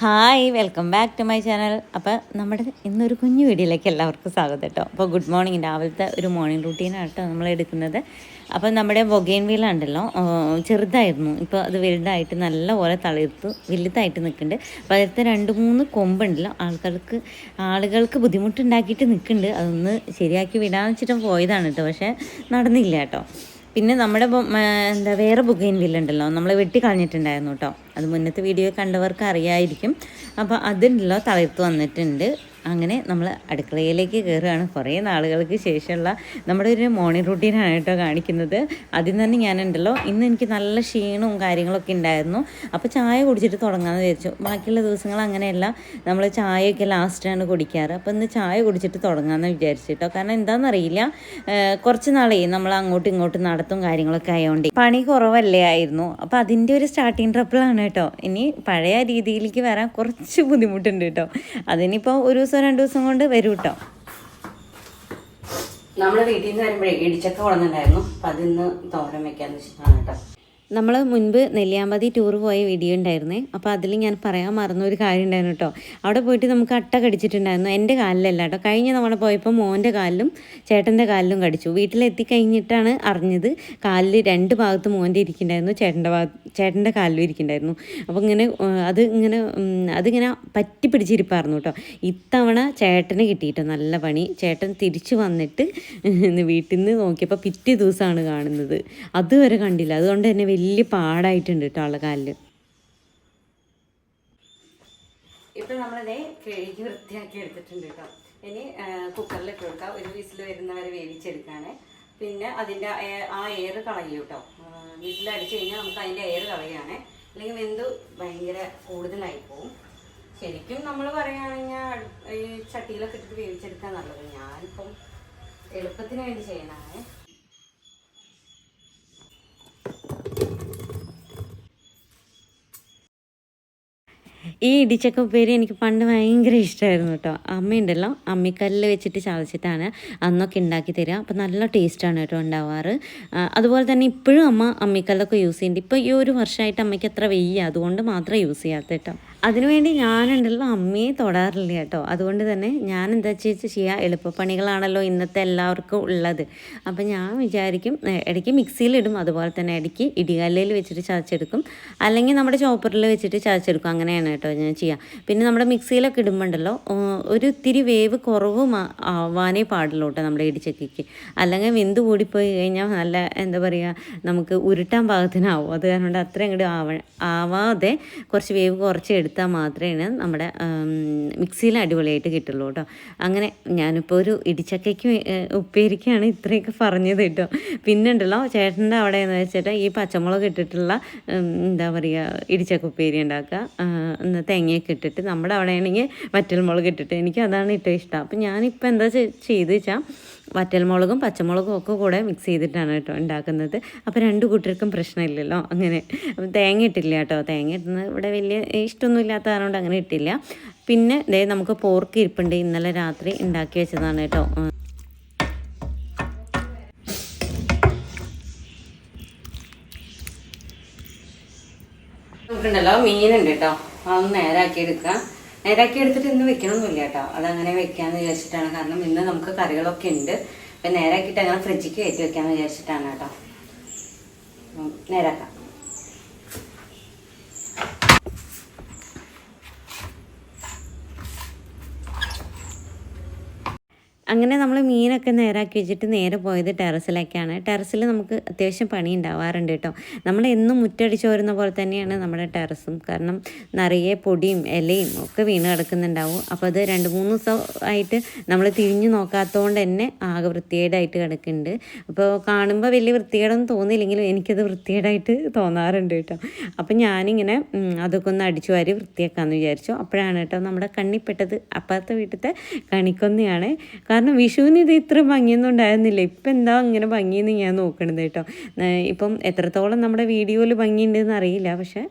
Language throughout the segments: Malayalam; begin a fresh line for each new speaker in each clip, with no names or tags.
Hi welcome back to my channel. അപ്പോൾ നമ്മുടെ ഇന്നൊരു കുഞ്ഞു വീഡിയോയിലേക്ക് എല്ലാവർക്കും സ്വാഗതം കേട്ടോ. അപ്പോൾ ഗുഡ് മോർണിംഗ്. രാവിലത്തെ ഒരു മോർണിംഗ് റൂട്ടീനാണ് കേട്ടോ നമ്മൾ എടുക്കുന്നത്. അപ്പോൾ നമ്മുടെ ബൊഗൈൻ വീലുണ്ടല്ലോ ചെറുതായിരുന്നു. ഇപ്പോൾ അത് വലുതായിട്ട് നല്ലപോലെ തളിർത്തു വലുതായിട്ട് നിൽക്കുന്നുണ്ട് അപ്പോൾ അതിലത്തെ രണ്ട് മൂന്ന് കൊമ്പുണ്ടല്ലോ. ആൾക്കാർക്ക് ആളുകൾക്ക് ബുദ്ധിമുട്ടുണ്ടാക്കിയിട്ട് നിൽക്കുന്നുണ്ട് അതൊന്ന് ശരിയാക്കി വിടാന്ന് വെച്ചിട്ട് പോയതാണ് കേട്ടോ. പക്ഷേ നടന്നില്ല കേട്ടോ. പിന്നെ നമ്മുടെ എന്താ വേറെ ബുഗൈൻ വില്ലുണ്ടല്ലോ നമ്മൾ വെട്ടി കളഞ്ഞിട്ടുണ്ടായിരുന്നു കേട്ടോ അത് മുന്നത്തെ വീഡിയോ കണ്ടവർക്ക് അറിയായിരിക്കും. അപ്പോൾ അതിന്റെ തളിർത്ത് വന്നിട്ടുണ്ട്. അങ്ങനെ നമ്മൾ അടുക്കളയിലേക്ക് കയറുകയാണ് കുറേ നാളുകൾക്ക് ശേഷമുള്ള നമ്മുടെ ഒരു മോർണിംഗ് റുട്ടീനാണ് കേട്ടോ കാണിക്കുന്നത്. ആദ്യം തന്നെ ഞാനുണ്ടല്ലോ. ഇന്ന് എനിക്ക് നല്ല ക്ഷീണവും കാര്യങ്ങളൊക്കെ ഉണ്ടായിരുന്നു. അപ്പോൾ ചായ കുടിച്ചിട്ട് തുടങ്ങാമെന്ന് വിചാരിച്ചു. ബാക്കിയുള്ള ദിവസങ്ങൾ അങ്ങനെയല്ല. നമ്മൾ ചായയൊക്കെ ലാസ്റ്റാണ് കുടിക്കാറ്. അപ്പോൾ ഇന്ന് ചായ കുടിച്ചിട്ട് തുടങ്ങാമെന്ന് വിചാരിച്ചു കേട്ടോ. കാരണം എന്താണെന്നറിയില്ല കുറച്ച് നാളേ നമ്മൾ അങ്ങോട്ടും ഇങ്ങോട്ടും നടത്തും കാര്യങ്ങളൊക്കെ ആയതുകൊണ്ട് പണി കുറവല്ലേ ആയിരുന്നു. അപ്പോൾ അതിന്റെ ഒരു സ്റ്റാർട്ടിങ് ട്രബിളാണ് കേട്ടോ. ഇനി പഴയ രീതിയിലേക്ക് വരാൻ കുറച്ച് ബുദ്ധിമുട്ടുണ്ട് കേട്ടോ. അതിനിപ്പോൾ ഒരു ദിവസം രണ്ട് ദിവസം കൊണ്ട് വരും കേട്ടോ നമ്മൾ വീട്ടിൽ നിന്ന് വരുമ്പോഴേ ഇടിച്ചക്ക കൊണ്ടുണ്ടായിരുന്നു അപ്പം അതിന്ന് തോരൻ വെക്കാന്ന് വെച്ചിട്ടാണ് കേട്ടോ. നമ്മൾ മുൻപ് നെല്ലിയാമ്പതി ടൂർ പോയ വീഡിയോ ഉണ്ടായിരുന്നേ. അപ്പോൾ അതിൽ ഞാൻ പറയാൻ മറന്ന ഒരു കാര്യം ഉണ്ടായിരുന്നു കേട്ടോ അവിടെ പോയിട്ട് നമുക്ക് അട്ട കടിച്ചിട്ടുണ്ടായിരുന്നു. എന്റെ കാലിലല്ല കേട്ടോ കഴിഞ്ഞ തവണ പോയപ്പോൾ മോന്റെ കാലിലും ചേട്ടന്റെ കാലിലും കടിച്ചു. വീട്ടിലെത്തി കഴിഞ്ഞിട്ടാണ് അറിഞ്ഞത് കാലിൽ രണ്ട് ഭാഗത്ത് മോന്റെ ഇരിക്കുന്നുണ്ടായിരുന്നു. ചേട്ടന്റെ ഭാഗത്ത് ചേട്ടന്റെ കാലിലും ഇരിക്കുന്നുണ്ടായിരുന്നു. അപ്പോൾ ഇങ്ങനെ അത് ഇങ്ങനെ അതിങ്ങനെ പറ്റി പിടിച്ചിരിപ്പായിരുന്നു കേട്ടോ ഇത്തവണ ചേട്ടന് കിട്ടിയിട്ടോ. നല്ല പണി. ചേട്ടൻ തിരിച്ചു വന്നിട്ട് വീട്ടിൽ നിന്ന് നോക്കിയപ്പോൾ പിറ്റേ ദിവസമാണ് കാണുന്നത്. അതുവരെ കണ്ടില്ല. അതുകൊണ്ട് തന്നെ വലിയ പാടായിട്ടുണ്ട് കേട്ടോ ആളുടെ കാലിൽ ഇപ്പം നമ്മളിതേ കഴുകി വൃത്തിയാക്കി എടുത്തിട്ടുണ്ട് കേട്ടോ. ഇനി കുക്കറിൽ ഇട്ട് കൊടുക്കാം. ഒരു വിസിൽ വരുന്നവരെ വേവിച്ചെടുക്കാണ്. പിന്നെ അതിന്റെ ആ എയർ കളയും കേട്ടോ. അടിച്ചു കഴിഞ്ഞാൽ നമുക്ക് അതിന്റെ എയർ കളയാണ് അല്ലെങ്കിൽ വെന്ത് ഭയങ്കര കൂടുതലായി പോവും. ശരിക്കും നമ്മൾ പറയുകയാണെങ്കിൽ ഈ ചട്ടിയിലൊക്കെ ഇട്ടിട്ട് വേവിച്ചെടുക്കാൻ നല്ലത്. ഞാനിപ്പം എളുപ്പത്തിന് വേണ്ടി ചെയ്യണതാണ്. ഈ ഇടിച്ചക്ക ഉപ്പേരി എനിക്ക് പണ്ട് ഭയങ്കര ഇഷ്ടമായിരുന്നു കേട്ടോ. അമ്മയുണ്ടല്ലോ അമ്മിക്കല്ലിൽ വെച്ചിട്ട് ചതച്ചിട്ടാണ് അന്നൊക്കെ ഉണ്ടാക്കി തരിക. അപ്പം നല്ല ടേസ്റ്റാണ് കേട്ടോ ഉണ്ടാവാറ്. അതുപോലെ തന്നെ ഇപ്പോഴും അമ്മ അമ്മിക്കല്ലൊക്കെ യൂസ് ചെയ്യുന്നുണ്ട്. ഇപ്പോൾ ഈ ഒരു വർഷമായിട്ട് അമ്മയ്ക്ക് അത്ര വെയ്യ. അതുകൊണ്ട് മാത്രമേ യൂസ് ചെയ്യാത്ത കേട്ടോ. അതിനുവേണ്ടി ഞാനുണ്ടല്ലോ അമ്മയെ തൊടാറില്ല കേട്ടോ. അതുകൊണ്ട് തന്നെ ഞാൻ എന്താ വെച്ചാൽ ചെയ്യുക എളുപ്പപ്പണികളാണല്ലോ ഇന്നത്തെ എല്ലാവർക്കും ഉള്ളത്. അപ്പം ഞാൻ വിചാരിക്കും ഇടയ്ക്ക് മിക്സിയിലിടും. അതുപോലെ തന്നെ ഇടയ്ക്ക് ഇടികല്ലയിൽ വെച്ചിട്ട് ചതച്ചെടുക്കും. അല്ലെങ്കിൽ നമ്മുടെ ചോപ്പറിൽ വെച്ചിട്ട് ചതച്ചെടുക്കും. അങ്ങനെയാണ് കേട്ടോ ഞാൻ ചെയ്യുക പിന്നെ നമ്മുടെ മിക്സിയിലൊക്കെ ഇടുമ്പോണ്ടല്ലോ ഒരു ഇത്തിരി വേവ് കുറവ് ആവാനേ പാടുള്ളൂ കേട്ടോ നമ്മുടെ ഇടിച്ചക്കയ്ക്ക് അല്ലെങ്കിൽ വെന്ത് കൂടിപ്പോയി കഴിഞ്ഞാൽ നല്ല എന്താ പറയുക നമുക്ക് ഉരുട്ടാൻ പാകത്തിനാവും. അത് കാരണം അത്ര അങ്ങോട്ട് ആവ ആവാതെ കുറച്ച് വേവ് കുറച്ച് എടുത്താൽ മാത്രമേ നമ്മുടെ മിക്സിയിൽ അടിപൊളിയായിട്ട് കിട്ടുള്ളൂ കേട്ടോ. അങ്ങനെ ഞാനിപ്പോൾ ഒരു ഇടിച്ചക്കയ്ക്ക് ഉപ്പേരിക്കാണ് ഇത്രയൊക്കെ പറഞ്ഞത് കേട്ടോ. പിന്നെ ഉണ്ടല്ലോ ചേട്ടന്റെ അവിടെ എന്ന് വെച്ചിട്ട് ഈ പച്ചമുളക് ഇട്ടിട്ടുള്ള എന്താ പറയുക ഇടിച്ചക്ക ഉപ്പേരി ഉണ്ടാക്കുക. തേങ്ങയൊക്കെ ഇട്ടിട്ട് നമ്മുടെ അവിടെ ആണെങ്കിൽ വറ്റൽമുളക് ഇട്ടിട്ട്. എനിക്ക് അതാണ് ഏറ്റവും ഇഷ്ടം. അപ്പം ഞാനിപ്പോൾ എന്താ ചെയ്ത് വെച്ചാൽ വറ്റൽമുളകും പച്ചമുളകും ഒക്കെ കൂടെ മിക്സ് ചെയ്തിട്ടാണ് കേട്ടോ ഉണ്ടാക്കുന്നത്. അപ്പോൾ രണ്ട് കൂട്ടർക്കും പ്രശ്നമില്ലല്ലോ. അങ്ങനെ തേങ്ങ ഇട്ടില്ല കേട്ടോ. തേങ്ങ ഇടുന്നത് ഇവിടെ വലിയ ഇഷ്ടമൊന്നും ഇല്ലാത്ത കാരണം അങ്ങനെ ഇട്ടില്ല. പിന്നെ ദേ നമുക്ക് പോർക്ക് ഇരിപ്പുണ്ട്. ഇന്നലെ രാത്രി ഉണ്ടാക്കി വെച്ചതാണ് കേട്ടോ. ണ്ടല്ലോ മീനുണ്ട് കേട്ടോ. അതൊന്ന് നേരാക്കി എടുക്കാം. നേരാക്കി എടുത്തിട്ട് ഇന്ന് വെക്കണമൊന്നുമില്ല കേട്ടോ. അതങ്ങനെ വെക്കാന്ന് വിചാരിച്ചിട്ടാണ്. കാരണം ഇന്ന് നമുക്ക് കറികളൊക്കെ ഉണ്ട്. അപ്പം നേരാക്കിയിട്ട് അങ്ങനെ ഫ്രിഡ്ജിക്ക് കയറ്റി വെക്കാന്ന് വിചാരിച്ചിട്ടാണ് കേട്ടോ. നേരാക്കാം. അങ്ങനെ നമ്മൾ മീനൊക്കെ നേരാക്കി വെച്ചിട്ട് നേരെ പോയത് ടെറസിലേക്കാണ്. ടെറസിൽ നമുക്ക് അത്യാവശ്യം പണി ഉണ്ടാവാറുണ്ട് കേട്ടോ. നമ്മൾ എന്നും മുറ്റടിച്ച് വരുന്ന പോലെ തന്നെയാണ് നമ്മുടെ ടെറസും. കാരണം നിറയെ പൊടിയും ഇലയും ഒക്കെ വീണ് കിടക്കുന്നുണ്ടാവും. അപ്പോൾ അത് രണ്ട് മൂന്ന് ദിവസം ആയിട്ട് നമ്മൾ തിരിഞ്ഞു നോക്കാത്തതുകൊണ്ട് തന്നെ ആകെ വൃത്തികേടായിട്ട് കിടക്കുന്നുണ്ട്. അപ്പോൾ കാണുമ്പോൾ വലിയ വൃത്തികേടൊന്നും തോന്നിയില്ലെങ്കിലും എനിക്കത് വൃത്തികേടായിട്ട് തോന്നാറുണ്ട് കേട്ടോ. അപ്പോൾ ഞാനിങ്ങനെ അതൊക്കെ ഒന്ന് അടിച്ചു വാരി വൃത്തിയാക്കാമെന്ന് വിചാരിച്ചു. അപ്പോഴാണ് കേട്ടോ നമ്മുടെ കണ്ണിപ്പെട്ടത് അപ്പുറത്തെ വീട്ടിലത്തെ കണിക്കൊന്നയാണ്. കാരണം വിഷുവിന് ഇത് ഇത്ര ഭംഗിയൊന്നും ഉണ്ടായിരുന്നില്ല. ഇപ്പം എന്താ ഇങ്ങനെ ഭംഗിയെന്ന് ഞാൻ നോക്കണത് കേട്ടോ. ഇപ്പം എത്രത്തോളം നമ്മുടെ വീഡിയോയിൽ ഭംഗിയുണ്ടെന്ന് അറിയില്ല. പക്ഷേ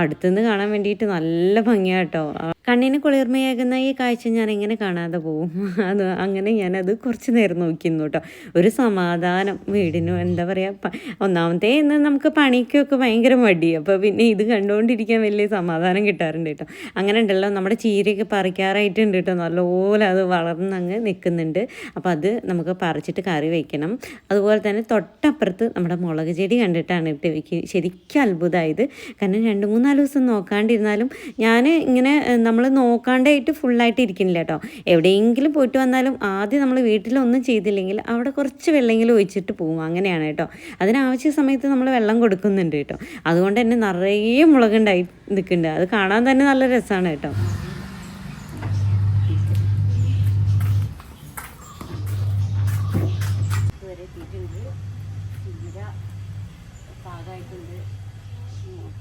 അടുത്തുനിന്ന് കാണാൻ വേണ്ടിയിട്ട് നല്ല ഭംഗിയാണ് കേട്ടോ. കണ്ണിന് കുളിർമയാകുന്ന ഈ കാഴ്ച ഞാൻ എങ്ങനെ കാണാതെ പോകും അത് അങ്ങനെ ഞാനത് കുറച്ച് നേരം നോക്കിയിരുന്നു കേട്ടോ. ഒരു സമാധാനം വീടിനും എന്താ പറയുക ഒന്നാമത്തെ ഇന്ന് നമുക്ക് പണിക്കൊക്കെ ഭയങ്കര മടി. അപ്പോൾ പിന്നെ ഇത് കണ്ടുകൊണ്ടിരിക്കാൻ വലിയ സമാധാനം കിട്ടാറുണ്ട് കേട്ടോ. അങ്ങനെ ഉണ്ടല്ലോ നമ്മുടെ ചീരയൊക്കെ പറിക്കാറായിട്ടുണ്ട് കേട്ടോ. നല്ലപോലെ അത് വളർന്നങ്ങ് നിൽക്കുന്നുണ്ട്. അപ്പോൾ അത് നമുക്ക് പറിച്ചിട്ട് കറി വയ്ക്കണം അതുപോലെ തന്നെ തൊട്ടപ്പുറത്ത് നമ്മുടെ മുളക് ചെടി കണ്ടിട്ടാണ് കേട്ടോ എനിക്ക് ശരിക്കും അത്ഭുതമായത് കാരണം രണ്ട് മൂന്നാൽ ദിവസം നോക്കാണ്ടിരുന്നാലും ഞാൻ ഇങ്ങനെ നമ്മൾ നോക്കാണ്ടായിട്ട് ഫുള്ളായിട്ട് ഇരിക്കുന്നില്ല കേട്ടോ എവിടെയെങ്കിലും പോയിട്ട് വന്നാലും ആദ്യം നമ്മൾ വീട്ടിലൊന്നും ചെയ്തില്ലെങ്കിൽ അവിടെ കുറച്ച് വെള്ളമെങ്കിലും ഒഴിച്ചിട്ട് പോകും അങ്ങനെയാണ് കേട്ടോ അതിനാവശ്യ സമയത്ത് നമ്മൾ വെള്ളം കൊടുക്കുന്നുണ്ട് കേട്ടോ അതുകൊണ്ട് തന്നെ നിറയെ മുളകുണ്ടായി നിൽക്കുന്നുണ്ട്. അത് കാണാൻ തന്നെ നല്ല രസമാണ് കേട്ടോ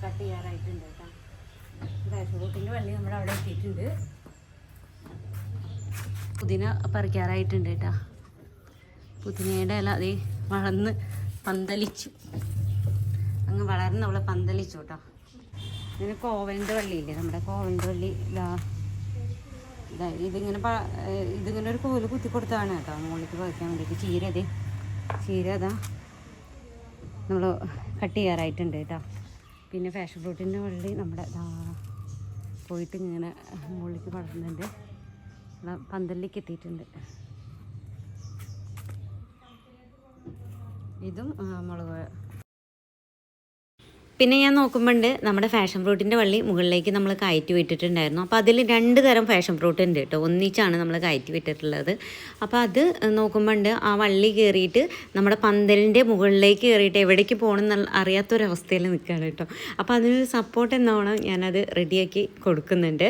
കട്ട് ചെയ്യാറായിട്ടുണ്ട് റോട്ടിന്റെ വള്ളി നമ്മൾ അവിടെ എത്തിയിട്ടുണ്ട്. പുതിന പറിക്കാറായിട്ടുണ്ട് കേട്ടോ. പുതിനയുടെ ഇല അതേ വളർന്ന് പന്തലിച്ചു. അങ്ങ് വളർന്ന് അവളെ പന്തലിച്ചു കേട്ടോ. ഇങ്ങനെ കോവലിന്റെ വള്ളിയില്ലേ നമ്മുടെ കോവലിന്റെ വള്ളി ഇതാ ഇതാ ഇതിങ്ങനെ ഇതിങ്ങനെ ഒരു കോൽ കുത്തി കൊടുത്താണ് കേട്ടോ. മുകളിലേക്ക് പറിക്കാൻ വേണ്ടിയിട്ട്. ചീര അതെ ചീര അതാ നമ്മൾ കട്ട് ചെയ്യാറായിട്ടുണ്ട് കേട്ടോ. പിന്നെ ഫാഷൻ ഫ്രൂട്ടിന്റെ വള്ളി നമ്മുടെ പോയിട്ട് ഇങ്ങനെ മുകളിലേക്ക് പടർന്നുണ്ട് പന്തലിലേക്ക് എത്തിയിട്ടുണ്ട്. ഇതും മുളക് പിന്നെ ഞാൻ നോക്കുമ്പോണ്ട് നമ്മുടെ ഫാഷൻ ഫ്രൂട്ടിന്റെ വള്ളി മുകളിലേക്ക് നമ്മൾ കയറ്റി വിട്ടിട്ടുണ്ടായിരുന്നു. അപ്പോൾ അതിൽ രണ്ട് തരം ഫാഷൻ ഫ്രൂട്ട് ഉണ്ട് കേട്ടോ. ഒന്നിച്ചാണ് നമ്മൾ കയറ്റി വിട്ടിട്ടുള്ളത്. അപ്പോൾ അത് നോക്കുമ്പോണ്ട് ആ വള്ളി കയറിയിട്ട് നമ്മുടെ പന്തലിന്റെ മുകളിലേക്ക് കയറിയിട്ട് എവിടേക്ക് പോകണം എന്നുള്ള അറിയാത്തൊരവസ്ഥയിൽ നിൽക്കുകയാണ് കേട്ടോ. അപ്പോൾ അതിനൊരു സപ്പോർട്ട് എന്നോണം ഞാനത് റെഡിയാക്കി കൊടുക്കുന്നുണ്ട്.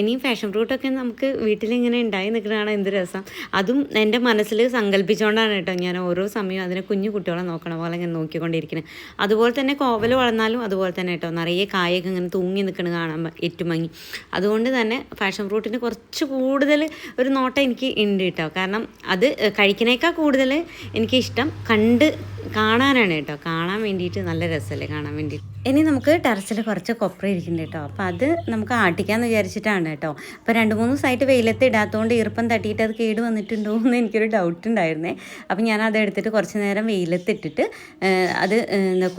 ഇനിയും ഫാഷൻ ഫ്രൂട്ടൊക്കെ നമുക്ക് വീട്ടിലിങ്ങനെ ഉണ്ടായി നിൽക്കുന്നതാണ് എന്ത് രസം. അതും എന്റെ മനസ്സിൽ സങ്കല്പിച്ചുകൊണ്ടാണ് കേട്ടോ ഞാൻ ഓരോ സമയവും അതിനെ കുഞ്ഞു കുട്ടികളെ നോക്കണ പോലെ ഇങ്ങനെ നോക്കിക്കൊണ്ടിരിക്കുന്നത് അതുപോലെ തന്നെ കോവൽ വളർന്നാലും അതുപോലെ തന്നെ കേട്ടോ. നിറയെ കായൊക്കെ ഇങ്ങനെ തൂങ്ങി നിൽക്കുന്നത് കാണാൻ ഏറ്റുമങ്ങി അതുകൊണ്ട് തന്നെ ഫാഷൻ ഫ്രൂട്ടിന് കുറച്ച് കൂടുതൽ ഒരു നോട്ടം എനിക്ക് ഉണ്ട് കേട്ടോ. കാരണം അത് കഴിക്കുന്നേക്കാൾ കൂടുതൽ എനിക്കിഷ്ടം കണ്ട് കാണാനാണ് കേട്ടോ. കാണാൻ വേണ്ടിയിട്ട് നല്ല രസമല്ലേ കാണാൻ വേണ്ടിയിട്ട്. ഇനി നമുക്ക് ടെറസിൽ കുറച്ച് കൊപ്ര ഇരിക്കുന്നുണ്ട് കേട്ടോ. അപ്പോൾ അത് നമുക്ക് ആട്ടിക്കാന്ന് വിചാരിച്ചിട്ടാണ് കേട്ടോ. അപ്പോൾ രണ്ട് മൂന്ന് ദിവസമായിട്ട് വെയിലത്ത് ഇടാത്തതുകൊണ്ട് ഈർപ്പം തട്ടിയിട്ട് അത് കേട് വന്നിട്ടുണ്ടോ എന്ന് എനിക്കൊരു ഡൗട്ട് ഉണ്ടായിരുന്നേ. അപ്പോൾ ഞാൻ അത് എടുത്തിട്ട് കുറച്ച് നേരം വെയിലത്തിട്ടിട്ട് അത്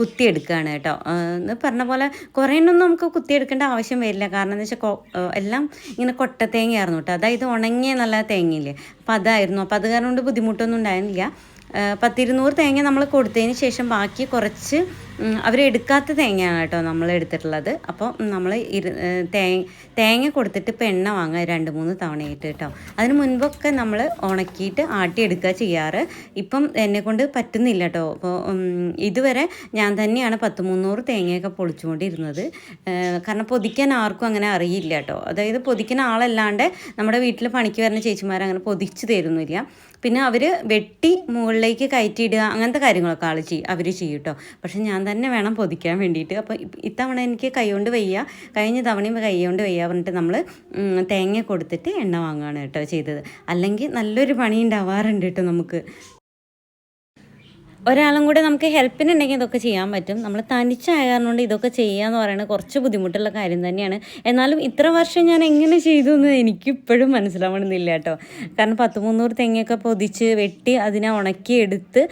കുത്തിയെടുക്കുകയാണ് കേട്ടോ. എന്ന് പറഞ്ഞ പോലെ കുറേ ഒന്നും നമുക്ക് കുത്തിയെടുക്കേണ്ട ആവശ്യം വരില്ല. കാരണം എന്ന് വെച്ചാൽ എല്ലാം ഇങ്ങനെ കൊട്ട തേങ്ങയായിരുന്നു കേട്ടോ അതായത് ഉണങ്ങിയ നല്ല തേങ്ങയില്ലേ? അപ്പോൾ അതായിരുന്നു. അപ്പോൾ അത് കാരണം കൊണ്ട് ബുദ്ധിമുട്ടൊന്നും ഉണ്ടായിരുന്നില്ല. പത്തിരുന്നൂറ് തേങ്ങ നമ്മൾ കൊടുത്തതിന് ശേഷം ബാക്കി കുറച്ച് അവരെടുക്കാത്ത തേങ്ങയാണ് കേട്ടോ നമ്മൾ എടുത്തിട്ടുള്ളത്. അപ്പോൾ നമ്മൾ ഇരു തേങ്ങ തേങ്ങ കൊടുത്തിട്ട് ഇപ്പോൾ എണ്ണ വാങ്ങുക രണ്ട് മൂന്ന് തവണയായിട്ട് കേട്ടോ. അതിന് മുൻപൊക്കെ നമ്മൾ ഉണക്കിയിട്ട് ആട്ടിയെടുക്കുക ചെയ്യാറ്. ഇപ്പം എന്നെ കൊണ്ട് പറ്റുന്നില്ല കേട്ടോ. അപ്പോൾ ഇതുവരെ ഞാൻ തന്നെയാണ് പത്ത് മുന്നൂറ് തേങ്ങയൊക്കെ പൊളിച്ചുകൊണ്ടിരുന്നത്. കാരണം പൊതിക്കാൻ ആർക്കും അങ്ങനെ അറിയില്ല കേട്ടോ. അതായത് പൊതിക്കുന്ന ആളല്ലാണ്ട് നമ്മുടെ വീട്ടിൽ പണിക്ക് വരുന്ന ചേച്ചിമാർ അങ്ങനെ പൊതിച്ച് തരുന്നില്ല. പിന്നെ അവർ വെട്ടി മുകളിലേക്ക് കയറ്റിയിടുക അങ്ങനത്തെ കാര്യങ്ങളൊക്കെ ആൾ ചെയ്യും അവർ ചെയ്യും കേട്ടോ പക്ഷെ ഞാൻ തന്നെ വേണം പൊതിക്കാൻ വേണ്ടിയിട്ട്. അപ്പോൾ ഇത്തവണ എനിക്ക് കൈകൊണ്ട് വയ്യ. കഴിഞ്ഞ തവണയും കൈകൊണ്ട് വയ്യ പറഞ്ഞിട്ട് നമ്മൾ തേങ്ങ കൊടുത്തിട്ട് എണ്ണ വാങ്ങുകയാണ് കേട്ടോ ചെയ്തത്. അല്ലെങ്കിൽ നല്ലൊരു പണി ഉണ്ടാവാറുണ്ട് കേട്ടോ നമുക്ക്. ഒരാളും കൂടെ നമുക്ക് ഹെൽപ്പിനുണ്ടെങ്കിൽ ഇതൊക്കെ ചെയ്യാൻ പറ്റും. നമ്മൾ തനിച്ചായ കാരണം കൊണ്ട് ഇതൊക്കെ ചെയ്യുക എന്ന് പറയുന്നത് കുറച്ച് ബുദ്ധിമുട്ടുള്ള കാര്യം തന്നെയാണ്. എന്നാലും ഇത്ര വർഷം ഞാൻ എങ്ങനെ ചെയ്തു എന്ന് എനിക്കിപ്പോഴും മനസ്സിലാവണമെന്നില്ല കേട്ടോ. കാരണം പത്ത് മുന്നൂറ് തെങ്ങയൊക്കെ പൊതിച്ച് വെട്ടി അതിനെ ഉണക്കിയെടുത്ത്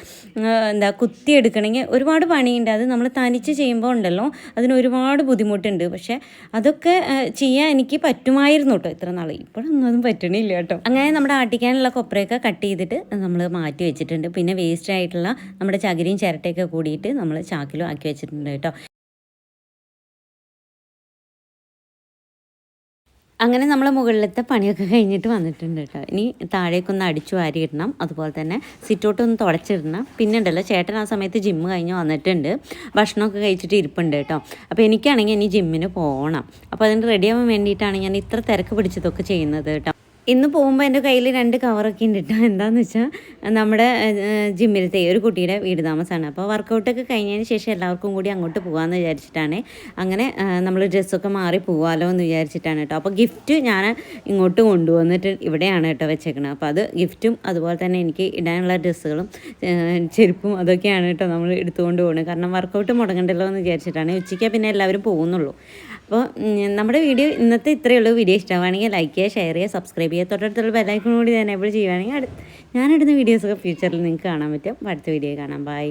എന്താ കുത്തി എടുക്കണമെങ്കിൽ ഒരുപാട് പണിയുണ്ട്. അത് നമ്മൾ തനിച്ച് ചെയ്യുമ്പോൾ ഉണ്ടല്ലോ അതിന് ഒരുപാട് ബുദ്ധിമുട്ടുണ്ട്. പക്ഷേ അതൊക്കെ ചെയ്യാൻ എനിക്ക് പറ്റുമായിരുന്നു കേട്ടോ ഇത്ര നാൾ ഇപ്പോഴൊന്നും അതും പറ്റണില്ല കേട്ടോ. അങ്ങനെ നമ്മുടെ ആട്ടിക്കാനുള്ള കൊപ്രയൊക്കെ കട്ട് ചെയ്തിട്ട് നമ്മൾ മാറ്റി വെച്ചിട്ടുണ്ട്. പിന്നെ വേസ്റ്റ് ആയിട്ടുള്ള നമ്മുടെ ചകിരിയും ചിരട്ടയൊക്കെ കൂടിയിട്ട് നമ്മൾ ചാക്കിലും ആക്കി വെച്ചിട്ടുണ്ട് കേട്ടോ. അങ്ങനെ നമ്മൾ മുകളിലത്തെ പണിയൊക്കെ കഴിഞ്ഞിട്ട് വന്നിട്ടുണ്ട് കേട്ടോ. ഇനി താഴേക്കൊന്ന് അടിച്ചു വാരിയിടണം അതുപോലെ തന്നെ സിറ്റോട്ടൊന്ന് തുടച്ചിടണം. പിന്നെ ഉണ്ടല്ലോ ചേട്ടൻ ആ സമയത്ത് ജിമ്മ് കഴിഞ്ഞ് വന്നിട്ടുണ്ട്. ഭക്ഷണമൊക്കെ കഴിച്ചിട്ട് ഇരിപ്പുണ്ട് കേട്ടോ. അപ്പോൾ എനിക്കാണെങ്കിൽ ഇനി ജിമ്മിന് പോകണം. അപ്പോൾ അതിന് റെഡിയാവാൻ വേണ്ടിയിട്ടാണ് ഞാൻ ഇത്ര തിരക്ക് പിടിച്ചതൊക്കെ ചെയ്യുന്നത് കേട്ടോ. ഇന്ന് പോകുമ്പോൾ എന്റെ കയ്യിൽ രണ്ട് കവറൊക്കെ ഉണ്ട് കേട്ടോ എന്താന്ന് വെച്ചാൽ നമ്മുടെ ജിമ്മിലത്തെ ഒരു കുട്ടിയുടെ വീട് താമസമാണ് അപ്പോൾ വർക്കൗട്ടൊക്കെ കഴിഞ്ഞതിന് ശേഷം എല്ലാവർക്കും കൂടി അങ്ങോട്ട് പോകാമെന്ന് വിചാരിച്ചിട്ടാണ്. അങ്ങനെ നമ്മൾ ഡ്രസ്സൊക്കെ മാറി പോകാമല്ലോ എന്ന് വിചാരിച്ചിട്ടാണ് കേട്ടോ അപ്പോൾ ഗിഫ്റ്റ് ഞാൻ ഇങ്ങോട്ട് കൊണ്ടുവന്നിട്ട് ഇവിടെയാണ് കേട്ടോ വെച്ചേക്കണത്. അപ്പോൾ അത് ഗിഫ്റ്റും അതുപോലെ തന്നെ എനിക്ക് ഇടാനുള്ള ഡ്രസ്സുകളും ചെരുപ്പും അതൊക്കെയാണ് കേട്ടോ നമ്മൾ എടുത്തുകൊണ്ട് പോകുന്നത് കാരണം വർക്കൗട്ട് മുടങ്ങണ്ടല്ലോ എന്ന് വിചാരിച്ചിട്ടാണ്. ഉച്ചയ്ക്ക് പിന്നെ എല്ലാവരും പോകുന്നുള്ളൂ. അപ്പോൾ നമ്മുടെ വീഡിയോ ഇന്നത്തെ ഇത്രയേ ഉള്ളൂ. വീഡിയോ ഇഷ്ടമാണെങ്കിൽ ലൈക്ക് ചെയ്യുക ഷെയർ ചെയ്യുക സബ്സ്ക്രൈബ് ചെയ്യുക തൊട്ടടുത്തുള്ള ബെല്ലൈക്കൺ കൂടി എപ്പോഴും ചെയ്യുവാണെങ്കിൽ അടുത്ത് ഞാനിടുന്ന വീഡിയോസൊക്കെ ഫ്യൂച്ചറിൽ നിങ്ങൾക്ക് കാണാൻ പറ്റും. അടുത്ത വീഡിയോ കാണാം. ബൈ